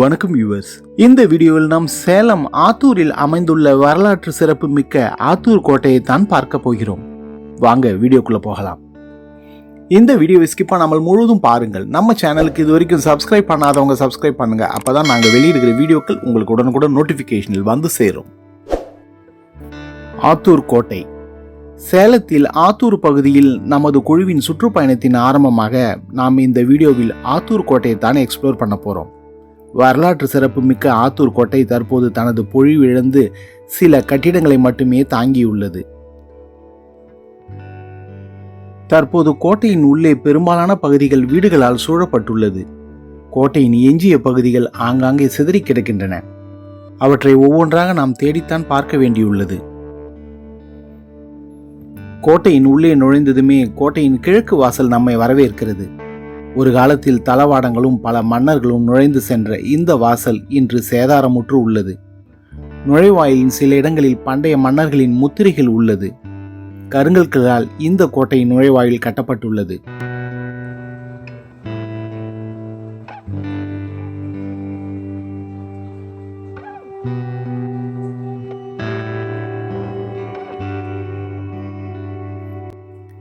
வணக்கம் யூஎஸ் இந்த வீடியோவில் நாம் சேலம் ஆத்தூரில் அமைந்துள்ள வரலாற்று சிறப்பு மிக்க ஆத்தூர் கோட்டையை தான் பார்க்க போகிறோம். வாங்க வீடியோக்குள்ள போகலாம். இந்த வீடியோவை ஸ்கிப் பண்ணாமல் முழுவதும் பாருங்கள். நம்ம சேனலுக்கு இது வரைக்கும் சப்ஸ்கிரைப் பண்ணாதவங்க சப்ஸ்கிரைப் பண்ணுங்க. அப்பதான் நாங்க வெளியிடுகிற வீடியோக்கள் உங்களுக்கு உடனுக்குடன் நோட்டிபிகேஷனில் வந்து சேரும். ஆத்தூர் கோட்டை. சேலத்தில் ஆத்தூர் பகுதியில் நமது குழுவின் சுற்றுப்பயணத்தின் ஆரம்பமாக நாம் இந்த வீடியோவில் ஆத்தூர் கோட்டையை தான் எக்ஸ்ப்ளோர் பண்ண போகிறோம் வரலாற்று சிறப்புமிக்க ஆத்தூர் கோட்டை தற்போது தனது பொழிவிழந்து சில கட்டிடங்களை மட்டுமே தாங்கியுள்ளது. தற்போது கோட்டையின் உள்ளே பெரும்பாலான பகுதிகள் வீடுகளால் சூழப்பட்டுள்ளது. கோட்டையின் எஞ்சிய பகுதிகள் ஆங்காங்கே சிதறி கிடக்கின்றன. அவற்றை ஒவ்வொன்றாக நாம் தேடித்தான் பார்க்க வேண்டியுள்ளது. கோட்டையின் உள்ளே நுழைந்ததுமே கோட்டையின் கிழக்கு வாசல் நம்மை வரவேற்கிறது. ஒரு காலத்தில் தளவாடங்களும் பல மன்னர்களும் நுழைந்து சென்ற இந்த வாசல் இன்று சேதாரமுற்று உள்ளது. நுழைவாயிலின் சில இடங்களில் பண்டைய மன்னர்களின் முத்திரைகள் உள்ளது. கருங்கற்களால் இந்த கோட்டையின் நுழைவாயில் கட்டப்பட்டுள்ளது.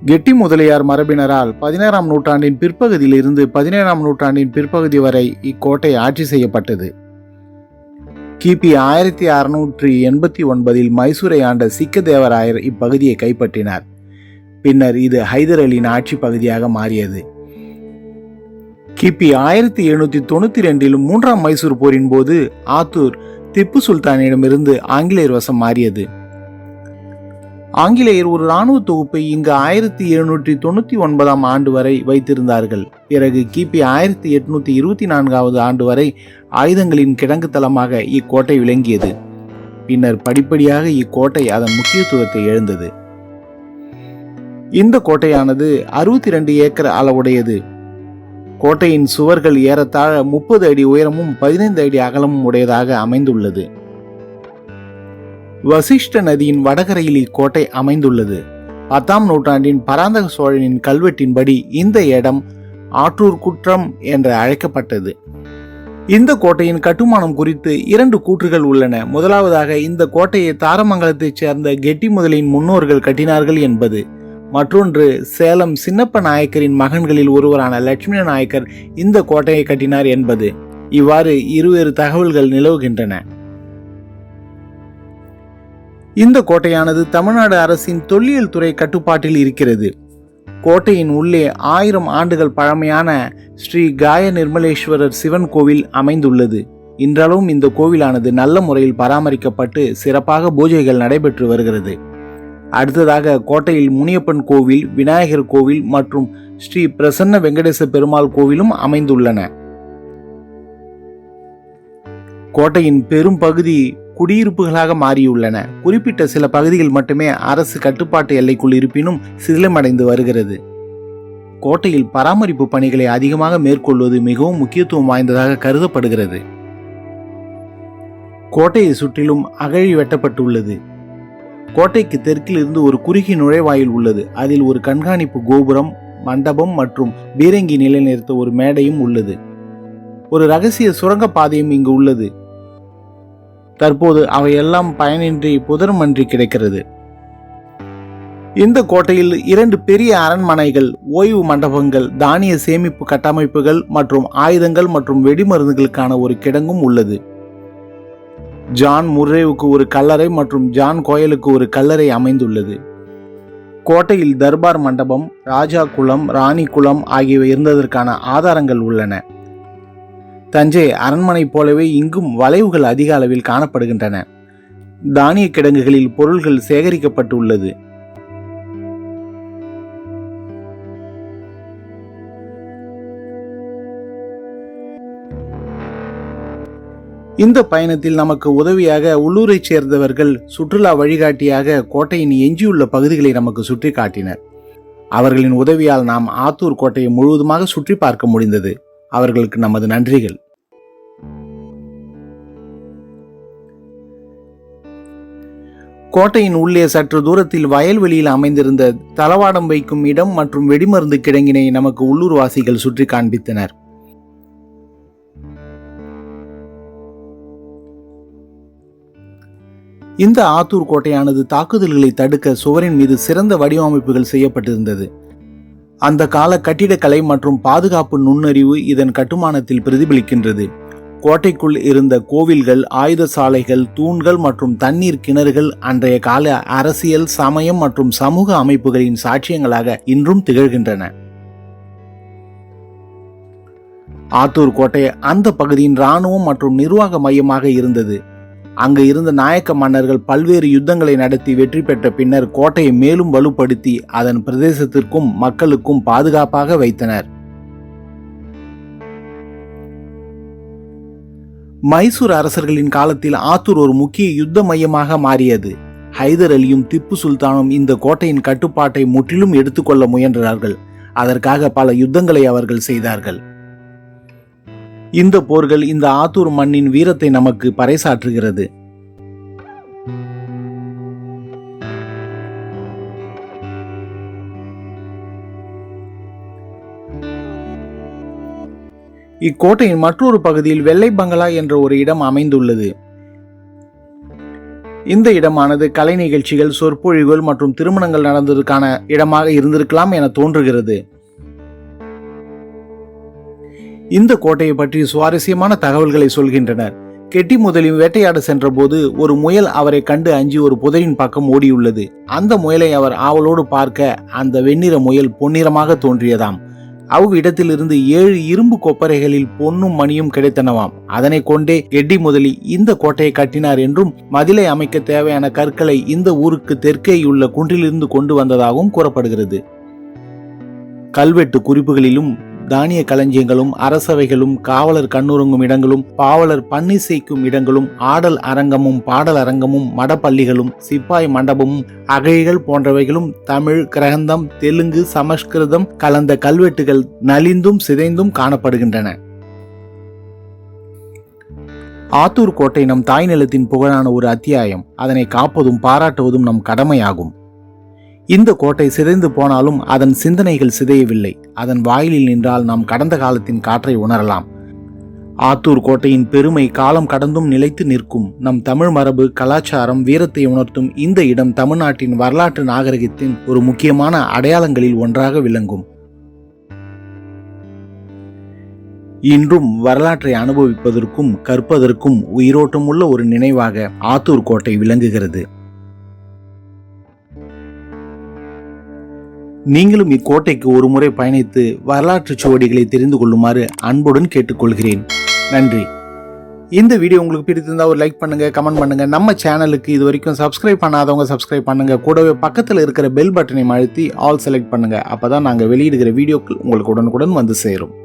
கெட்டி முதலியார் மரபினரால் பதினாறாம் நூற்றாண்டின் பிற்பகுதியில் இருந்து பதினேழாம் நூற்றாண்டின் பிற்பகுதி வரை இக்கோட்டை ஆட்சி செய்யப்பட்டது. கிபி ஆயிரத்தி அறுநூற்றி எண்பத்தி ஒன்பதில் மைசூரை ஆண்ட சிக்க தேவராயர் இப்பகுதியை கைப்பற்றினார். பின்னர் இது ஹைதர் அலியின் ஆட்சி பகுதியாக மாறியது. கிபி ஆயிரத்தி எழுநூற்றி தொண்ணூற்றி ரெண்டில் மூன்றாம் மைசூர் போரின் போது ஆத்தூர் திப்பு சுல்தானிடமிருந்து ஆங்கிலேயர் வசம் மாறியது. ஆங்கிலேயர் ஒரு இராணுவ தொகுப்பை இங்கு ஆயிரத்தி எழுநூற்றி தொண்ணூத்தி ஒன்பதாம் ஆண்டு வரை வைத்திருந்தார்கள். பிறகு கிபி ஆயிரத்தி எட்நூத்தி இருபத்தி நான்காவது ஆண்டு வரை ஆயுதங்களின் கிடங்கு தளமாக இக்கோட்டை விளங்கியது. பின்னர் படிப்படியாக இக்கோட்டை அதன் முக்கியத்துவத்தை எழுந்தது. இந்த கோட்டையானது அறுபத்தி ரெண்டு ஏக்கர் அளவுடையது. கோட்டையின் சுவர்கள் ஏறத்தாழ முப்பது அடி உயரமும் பதினைந்து அடி அகலமும் உடையதாக அமைந்துள்ளது. வசிஷ்ட நதியின் வடகரையில் இக்கோட்டை அமைந்துள்ளது. பத்தாம் நூற்றாண்டின் பராந்தக சோழனின் கல்வெட்டின்படி இந்த இடம் ஆற்றூர் குற்றம் என்று அழைக்கப்பட்டது. இந்த கோட்டையின் கட்டுமானம் குறித்து இரண்டு கூற்றுகள் உள்ளன. முதலாவதாக இந்த கோட்டையை தாரமங்கலத்தைச் சேர்ந்த கெட்டி முதலின் முன்னோர்கள் கட்டினார்கள் என்பது. மற்றொன்று சேலம் சின்னப்ப நாயக்கரின் மகன்களில் ஒருவரான லட்சுமண நாயக்கர் இந்த கோட்டையை கட்டினார் என்பது. இவ்வாறு இருவேறு தகவல்கள் நிலவுகின்றன. இந்த கோட்டையானது தமிழ்நாடு அரசின் தொல்லியல் துறை கட்டுப்பாட்டில் இருக்கிறது. கோட்டையின் உள்ளே ஆயிரம் ஆண்டுகள் பழமையான ஸ்ரீ காய நிர்மலேஸ்வரர் சிவன் கோவில் அமைந்துள்ளது. இன்றளவும் இந்த கோவிலானது நல்ல முறையில் பராமரிக்கப்பட்டு சிறப்பாக பூஜைகள் நடைபெற்று வருகிறது. அடுத்ததாக கோட்டையில் முனியப்பன் கோவில் விநாயகர் கோவில் மற்றும் ஸ்ரீ பிரசன்ன வெங்கடேச பெருமாள் கோவிலும் அமைந்துள்ளன. கோட்டையின் பெரும் பகுதி குடியிருப்புகளாக மாறியுள்ளன. குறிப்பிட்ட சில பகுதிகள் மட்டுமே அரசு கட்டுப்பாட்டு எல்லைக்குள் இருப்பினும் சிதிலமடைந்து வருகிறது. கோட்டையில் பராமரிப்பு பணிகளை அதிகமாக மேற்கொள்வது மிகவும் முக்கியத்துவம் வாய்ந்ததாக கருதப்படுகிறது. கோட்டையை சுற்றிலும் அகழி வெட்டப்பட்டுள்ளது. கோட்டைக்கு தெற்கில் இருந்து ஒரு குறுகிய நுழைவாயில் உள்ளது. அதில் ஒரு கண்காணிப்பு கோபுரம் மண்டபம் மற்றும் பீரங்கி நிலைநிறுத்த ஒரு மேடையும் உள்ளது. ஒரு ரகசிய சுரங்க பாதையும் இங்கு உள்ளது. தற்போது அவையெல்லாம் பயனின்றி புதர்மன்றி கிடைக்கிறது. இந்த கோட்டையில் இரண்டு பெரிய அரண்மனைகள் ஓய்வு மண்டபங்கள் தானிய சேமிப்பு கட்டமைப்புகள் மற்றும் ஆயுதங்கள் மற்றும் வெடிமருந்துகளுக்கான ஒரு கிடங்கும் உள்ளது. ஜான் முர்ரேவுக்கு ஒரு கல்லறை மற்றும் ஜான் கோயலுக்கு ஒரு கல்லறை அமைந்துள்ளது. கோட்டையில் தர்பார் மண்டபம் ராஜா குளம் ராணி குளம் ஆகியவை இருந்ததற்கான ஆதாரங்கள் உள்ளன. தஞ்சை அரண்மனை போலவே இங்கும் வளைவுகள் அதிக அளவில் காணப்படுகின்றன. தானிய கிடங்குகளில் பொருள்கள் சேகரிக்கப்பட்டுள்ளது. இந்த பயணத்தில் நமக்கு உதவியாக உள்ளூரைச் சேர்ந்தவர்கள் சுற்றுலா வழிகாட்டியாக கோட்டையின் எஞ்சியுள்ள பகுதிகளை நமக்கு சுற்றி காட்டினர் அவர்களின் உதவியால் நாம் ஆத்தூர் கோட்டையை முழுவதுமாக சுற்றி பார்க்க முடிந்தது. அவர்களுக்கு நமது நன்றிகள். கோட்டையின் உள்ளே சற்று தூரத்தில் வயல்வெளியில் அமைந்திருந்த தளவாடம் வைக்கும் இடம் மற்றும் வெடிமருந்து கிடங்கினை நமக்கு உள்ளூர்வாசிகள் சுற்றி காண்பித்தனர். இந்த ஆத்தூர் கோட்டையானது தாக்குதல்களை தடுக்க சுவரின் மீது சிறந்த வடிவமைப்புகள் செய்யப்பட்டிருந்தது. அந்த கால கட்டிடக்கலை மற்றும் பாதுகாப்பு நுண்ணறிவு இதன் கட்டுமானத்தில் பிரதிபலிக்கின்றது. கோட்டைக்குள் இருந்த கோவில்கள் ஆயுத சாலைகள் தூண்கள் மற்றும் தண்ணீர் கிணறுகள் அன்றைய கால அரசியல் சமயம் மற்றும் சமூக அமைப்புகளின் சாட்சியங்களாக இன்றும் திகழ்கின்றன. ஆத்தூர் கோட்டை அந்த பகுதியின் இராணுவம் மற்றும் நிர்வாக மையமாக இருந்தது. அங்கு இருந்த நாயக்க மன்னர்கள் பல்வேறு யுத்தங்களை நடத்தி வெற்றி பெற்ற பின்னர் கோட்டையை மேலும் வலுப்படுத்தி அதன் பிரதேசத்திற்கும் மக்களுக்கும் பாதுகாப்பாக வைத்தனர். மைசூர் அரசர்களின் காலத்தில் ஆத்தூர் ஒரு முக்கிய யுத்த மையமாக மாறியது. ஹைதர் அலியும் திப்பு சுல்தானும் இந்த கோட்டையின் கட்டுப்பாட்டை முற்றிலும் எடுத்துக்கொள்ள முயன்றார்கள். அதற்காக பல யுத்தங்களை அவர்கள் செய்தார்கள். இந்த போர்கள் இந்த ஆத்தூர் மண்ணின் வீரத்தை நமக்கு பறைசாற்றுகிறது. இக்கோட்டையின் மற்றொரு பகுதியில் வெள்ளை பங்களா என்ற ஒரு இடம் அமைந்துள்ளது. இந்த இடமானது கலை நிகழ்ச்சிகள் சொற்பொழிவுகள் மற்றும் திருமணங்கள் நடந்ததற்கான இடமாக இருந்திருக்கலாம் என தோன்றுகிறது. இந்த கோட்டையை பற்றி சுவாரஸ்யமான தகவல்களை சொல்கின்றனர். கெட்டி முதலில் வேட்டையாட சென்றபோது ஒரு முயல் அவரை கண்டு அஞ்சி ஒரு புதரின் பக்கம் ஓடியுள்ளது. அந்த முயலை அவர் ஆவலோடு பார்க்க அந்த வெண்ணிற முயல் பொன்னிறமாக தோன்றியதாம். அவ்விடத்திலிருந்து ஏழு இரும்பு கொப்பரைகளில் பொன்னும் மணியும் கிடைத்தனவாம். அதனை கொண்டே எட்டி முதலி இந்த கோட்டையை கட்டினார் என்றும் மதிலை அமைக்க தேவையான கற்களை இந்த ஊருக்கு தெற்கேயுள்ள குன்றிலிருந்து கொண்டு வந்ததாகவும் கூறப்படுகிறது. கல்வெட்டு குறிப்புகளிலும் தானிய களஞ்சியங்களும் அரசவைகளும் காவலர் கண்ணுறங்கும் இடங்களும் பாவலர் பன்னிசைக்கும் இடங்களும் ஆடல் அரங்கமும் பாடல் அரங்கமும் மடப்பள்ளிகளும் சிப்பாய் மண்டபமும் அகைகள் போன்றவைகளும் தமிழ் கிரகந்தம் தெலுங்கு சமஸ்கிருதம் கலந்த கல்வெட்டுகள் நலிந்தும் சிதைந்தும் காணப்படுகின்றன. ஆத்தூர் கோட்டை நம் தாய் நிலத்தின் புகழான ஒரு அத்தியாயம். அதனை காப்பதும் பாராட்டுவதும் நம் கடமையாகும். இந்த கோட்டை சிதைந்து போனாலும் அதன் சிந்தனைகள் சிதையவில்லை. அதன் வாயிலில் நின்றால் நாம் கடந்த காலத்தின் காற்றை உணரலாம். ஆத்தூர் கோட்டையின் பெருமை காலம் கடந்தும் நிலைத்து நிற்கும். நம் தமிழ் மரபு கலாச்சாரம் வீரத்தை உணர்த்தும் இந்த இடம் தமிழ்நாட்டின் வரலாற்று நாகரிகத்தின் ஒரு முக்கியமான அடையாளங்களில் ஒன்றாக விளங்கும். இன்றும் வரலாற்றை அனுபவிப்பதற்கும் கற்பதற்கும் உயிரோட்டமுள்ள ஒரு நினைவாக ஆத்தூர் கோட்டை விளங்குகிறது. நீங்களும் இக்கோட்டைக்கு ஒரு முறை பயணித்து வரலாற்று சுவடிகளை தெரிந்து கொள்ளுமாறு அன்புடன் கேட்டுக்கொள்கிறேன். நன்றி. இந்த வீடியோ உங்களுக்கு பிடித்திருந்தா ஒரு லைக் பண்ணுங்க கமெண்ட் பண்ணுங்க. நம்ம சேனலுக்கு இது வரைக்கும் சப்ஸ்கிரைப் பண்ணாதவங்க சப்ஸ்கிரைப் பண்ணுங்க. கூடவே பக்கத்தில் இருக்கிற பெல் பட்டனை அழுத்தி ஆல் செலக்ட் பண்ணுங்க. அப்பதான் நாங்கள் வெளியிடுகிற வீடியோக்கள் உங்களுக்கு உடனுக்குடன் வந்து சேரும்.